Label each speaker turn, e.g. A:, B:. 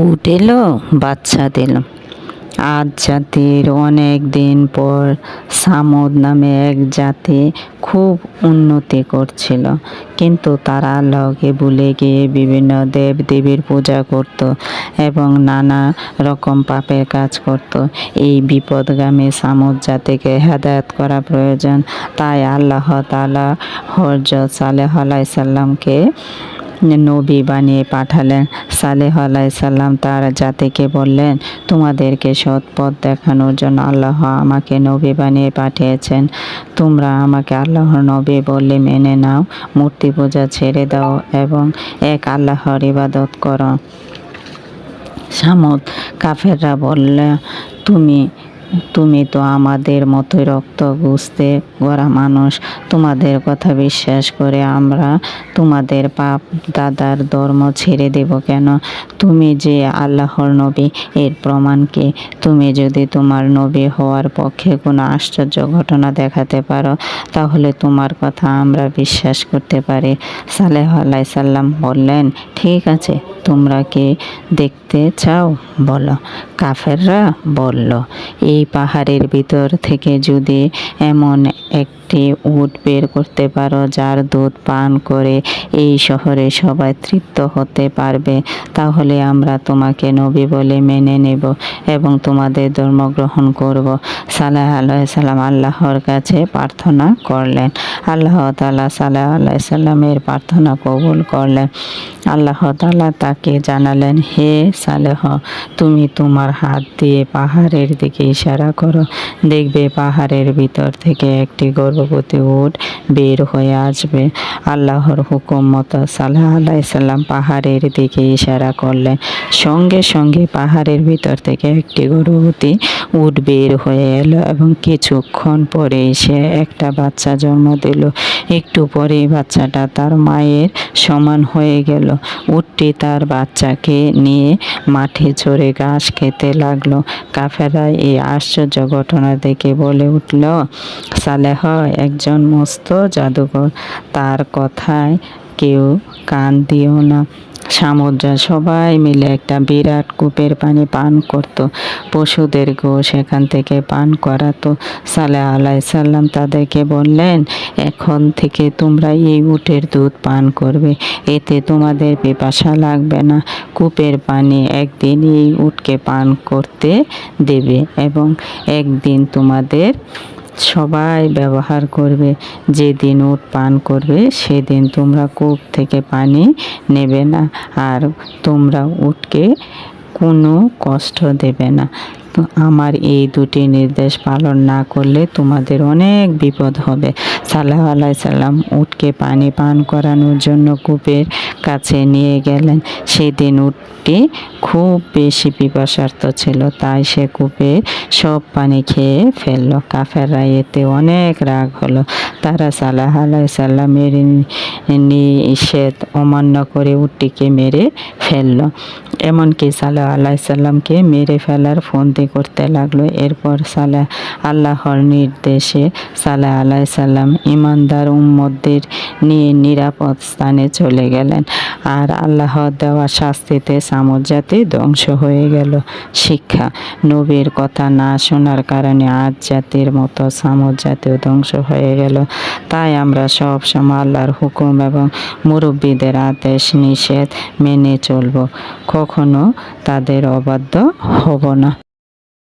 A: উট এলো বাচ্চা দিল। আজ জাতির অনেক দিন পর সামুদ নামে এক জাতি খুব উন্নতি করছিল। কিন্তু তারা আল্লাহকে ভুলে গিয়ে বিভিন্ন দেব দেবীর পূজা করত এবং নানা রকম পাপের কাজ করত। এই বিপদগামী সামুদ জাতিকে হেদায়ত করা প্রয়োজন। তাই আল্লাহ তালা হরজত সালেহ আলাইসাল্লামকে নবী বানিয়ে পাঠালেন, সালেহ আলাইসাল্লাম তার জাতিকে বললেন, তোমাদেরকে সৎ পথ দেখানোর জন্য আল্লাহ আমাকে নবী বানিয়ে পাঠিয়েছেন। তোমরা আমাকে আল্লাহর নবী বলে মেনে নাও, মূর্তি পূজা ছেড়ে দাও এবং এক আল্লাহর ইবাদত করো। সামদ কাফেররা বললে, তুমি তুমি তো আমাদের মতোই রক্ত গুছতে গড়া মানুষ। তোমাদের কথা বিশ্বাস করে আমরা তোমাদের পাপ দাদার ধর্ম ছেড়ে দেব কেন? তুমি যে আল্লাহর নবী, এর প্রমাণ কি? তুমি যদি তোমার নবী হওয়ার পক্ষে কোনো আশ্চর্য ঘটনা দেখাতে পারো, তাহলে তোমার কথা আমরা বিশ্বাস করতে পারি। সালেহ আলাই সাল্লাম বললেন, ঠিক আছে। তোমরা কি দেখতে চাও? বলো। কাফেররা বলল, এই পাহাড়ের ভিতর থেকে যদি এমন একটি উট বের করতে পারো, যার দুধ পান করে এই শহরে সবাই তৃপ্ত হতে পারবে, তাহলে আমরা তোমাকে নবী বলে মেনে নেব এবং তোমাদের ধর্ম গ্রহণ করব। সালাহ আল্লাহ সাল্লাম আল্লাহর কাছে প্রার্থনা করলেন। আল্লাহ তালা সালাহ আল্লাহ সাল্লামের প্রার্থনা কবুল করলেন। আল্লাহ তালা তাকে জানালেন, হে সালেহ, তুমি তোমার হাত দিয়ে পাহাড়ের দিকে ইশারা করো। দেখবে পাহাড়ের ভিতর থেকে একটি গর্ভবতী উট বের হয়ে আসবে। আল্লাহর হুকুম মতো সাল্লাহ আলাইসাল্লাম পাহাড়ের দিকে ইশারা করলেন। সঙ্গে সঙ্গে পাহাড়ের ভিতর থেকে একটি গর্ভবতী উট বের হয়ে এলো এবং কিছুক্ষণ পরে সে একটা বাচ্চা জন্ম দিল। একটু পরেই বাচ্চাটা তার মায়ের সমান হয়ে গেল। উটটি তার বাচ্চাকে নিয়ে মাঠে চড়ে ঘাস খেতে লাগল। কাফেরা এই আশ্চর্য ঘটনা দেখে বলে উঠল, সালেহ একজন মস্ত জাদুকর, তার কথায় কেউ কান দিও না। সামুদ্রা সবাই মিলে একটা বিরাট কূপের পানি পান করত। পশুদের গো সেখান থেকে পান করাতো। সালে আলাই সাল্লাম তাদেরকে বললেন, এখন থেকে তোমরা এই উটের দুধ পান করবে। এতে তোমাদের পিপাসা লাগবে না। কূপের পানি একদিন এই উটকে পান করতে দেবে এবং একদিন তোমাদের সবাই ব্যবহার করবে, যেদিন উট পান করবে, সেদিন তোমরা কূপ থেকে পানি নেবে না, আর তোমরা উটকে কোনো কষ্ট দেবে না। আমার এই দুটি নির্দেশ পালন না করলে তোমাদের অনেক বিপদ হবে। সাল্লাহ আলাই সাল্লাম উটকে পানি পান করানোর জন্য কূপের কাছে নিয়ে গেলেন। সেদিন উটটি খুব বেশি পিপাসার্থ ছিল, তাই সে কূপে সব পানি খেয়ে ফেলল। কাফেররা এতে অনেক রাগ হলো। তারা সাল্লাহ আলাই সাল্লামের নিষেধ অমান্য করে উটটিকে মেরে ফেলল। এমনকি সাল্লাহ আলাই সাল্লামকে মেরে ফেলার ফন্দি করতে লাগল। এরপর সালাহ আল্লাহর নির্দেশে সালাহ আলাই সাল্লাম ইমানদার উম্মদের নিয়ে নিরাপদ স্থানে চলে গেলেন আর আল্লাহ দেওয়া শাস্তিতে সামর জাতি ধ্বংস হয়ে গেল। শিক্ষা, নবীর কথা না শোনার কারণে আজ জাতির মতো সামর ধ্বংস হয়ে গেল। তাই আমরা সব সময় আল্লাহর হুকুম এবং মুরব্বীদের আদেশ নিষেধ মেনে চলব। কখনো তাদের অবাধ্য হব না।